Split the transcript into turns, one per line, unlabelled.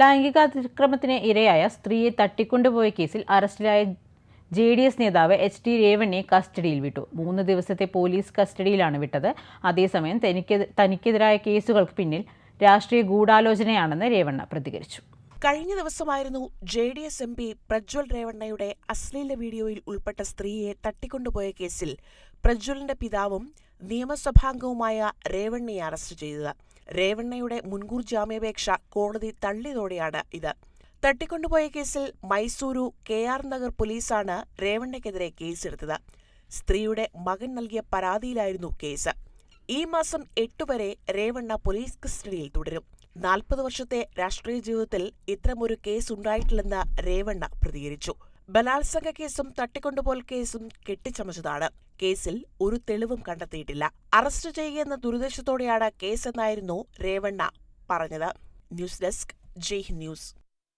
ലൈംഗികാതിക്രമത്തിന് ഇരയായ സ്ത്രീയെ തട്ടിക്കൊണ്ടുപോയ കേസിൽ അറസ്റ്റിലായ ജെ ഡി എസ് നേതാവ് എച്ച് ഡി രേവണ്ണയെ കസ്റ്റഡിയിൽ വിട്ടു. മൂന്ന് ദിവസത്തെ പോലീസ് കസ്റ്റഡിയിലാണ് വിട്ടത്. അതേസമയം തനിക്ക് തനിക്കെതിരായ കേസുകൾക്ക് പിന്നിൽ രാഷ്ട്രീയ ഗൂഢാലോചനയാണെന്ന് രേവണ്ണ പ്രതികരിച്ചു.
കഴിഞ്ഞ ദിവസമായിരുന്നു J D S M P Prajwal രേവണ്ണയുടെ അശ്ലീല വീഡിയോയിൽ ഉൾപ്പെട്ട സ്ത്രീയെ തട്ടിക്കൊണ്ടുപോയ കേസിൽ പ്രജ്വലിന്റെ പിതാവും നിയമസഭാംഗവുമായ രേവണ്ണയെ അറസ്റ്റ് ചെയ്തത്. രേവണ്ണയുടെ മുൻകൂർ ജാമ്യാപേക്ഷ കോടതി തള്ളിയതോടെയാണ് ഇത്. തട്ടിക്കൊണ്ടുപോയ കേസിൽ മൈസൂരു കെ ആർ നഗർ പോലീസാണ് രേവണ്ണയ്ക്കെതിരെ കേസെടുത്തത്. സ്ത്രീയുടെ മകൻ നൽകിയ പരാതിയിലായിരുന്നു കേസ്. ഈ മാസം എട്ടുവരെ രേവണ്ണ പോലീസ് കസ്റ്റഡിയിൽ തുടരും. നാൽപ്പത് വർഷത്തെ രാഷ്ട്രീയ ജീവിതത്തിൽ ഇത്തരമൊരു കേസ് ഉണ്ടായിട്ടില്ലെന്ന് രേവണ്ണ പ്രതികരിച്ചു. ബലാത്സംഗ കേസും തട്ടിക്കൊണ്ടുപോൽ കേസും കെട്ടിച്ചമച്ചതാണ്. കേസിൽ ഒരു തെളിവും കണ്ടെത്തിയിട്ടില്ല. അറസ്റ്റ് ചെയ്യുന്ന ദുരുദ്ദേശത്തോടെയാണ് കേസെന്നായിരുന്നു രേവണ്ണ പറഞ്ഞത്. News desk Jai news.